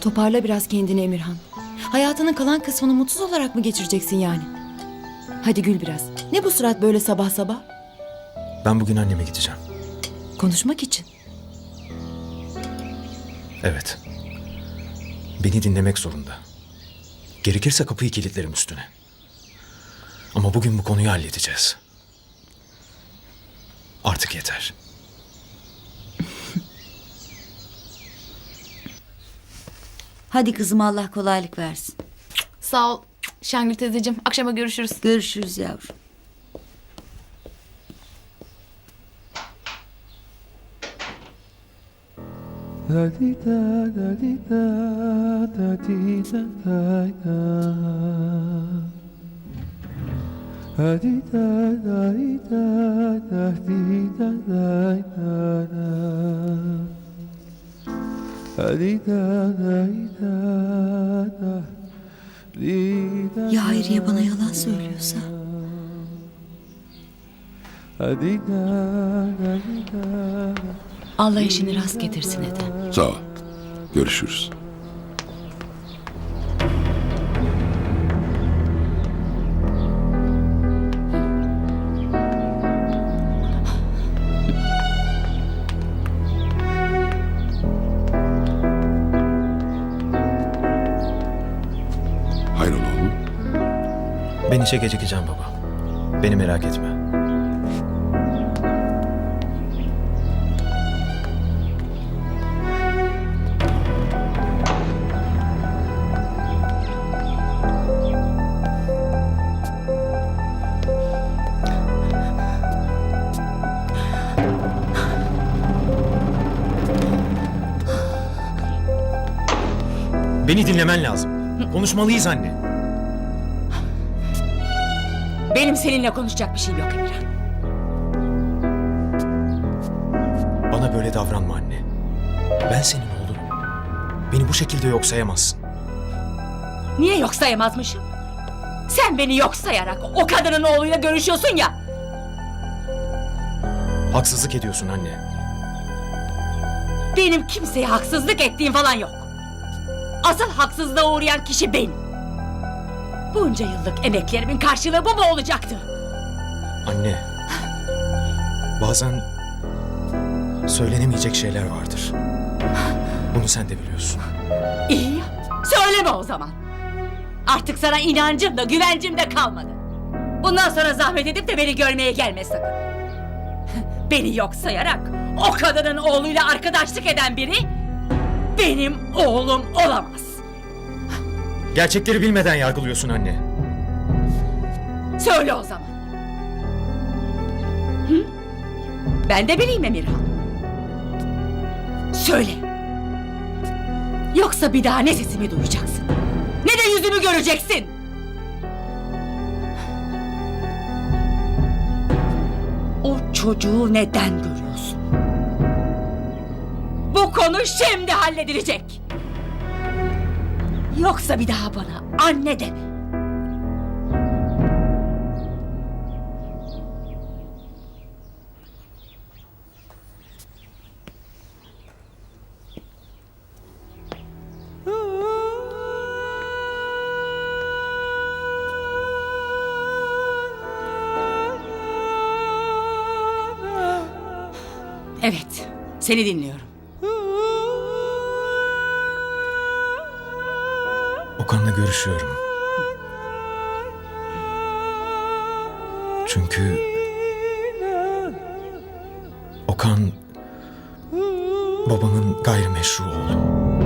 Toparla biraz kendini Emirhan. Hayatının kalan kısmını mutsuz olarak mı geçireceksin yani? Hadi gül biraz. Ne bu surat böyle sabah sabah? Ben bugün anneme gideceğim. Konuşmak için. Evet. Beni dinlemek zorunda. Gerekirse kapıyı kilitlerim üstüne. Ama bugün bu konuyu halledeceğiz. Artık yeter. Hadi kızım Allah kolaylık versin. Sağ ol Şengül teyzeciğim. Akşama görüşürüz. Görüşürüz yavrum. Da di da da di da da di da da da. Da di da da di da da di da da da Ya Hayriye bana yalan söylüyorsa? Allah işini rast getirsin Ede. Sağ ol. Görüşürüz. Ben işe gecikeceğim baba. Beni merak etme. Beni dinlemen lazım. Konuşmalıyız anne. Benim seninle konuşacak bir şeyim yok Emirhan. Bana böyle davranma anne. Ben senin oğlunum. Beni bu şekilde yok sayamazsın. Niye yok sayamazmışım? Sen beni yok sayarak o kadının oğluyla görüşüyorsun ya. Haksızlık ediyorsun anne. Benim kimseye haksızlık ettiğim falan yok. Asıl haksızlığa uğrayan kişi benim. Bunca yıllık emeklerimin karşılığı bu mu olacaktı? Anne. Bazen söylenemeyecek şeyler vardır. Bunu sen de biliyorsun. İyi ya, söyleme o zaman. Artık sana inancım da güvencim de kalmadı. Bundan sonra zahmet edip de beni görmeye gelme sakın. Beni yok sayarak o kadının oğluyla arkadaşlık eden biri benim oğlum olamaz. Gerçekleri bilmeden yargılıyorsun anne. Söyle o zaman. Hı? Ben de bileyim Emirhan. Söyle. Yoksa bir daha ne sesimi duyacaksın, ne de yüzümü göreceksin. O çocuğu neden görüyorsun? Bu konu şimdi halledilecek. Yoksa bir daha bana anne deme. Evet, seni dinliyorum. Okan'la görüşüyorum. Çünkü Okan babamın gayrimeşru oğlu.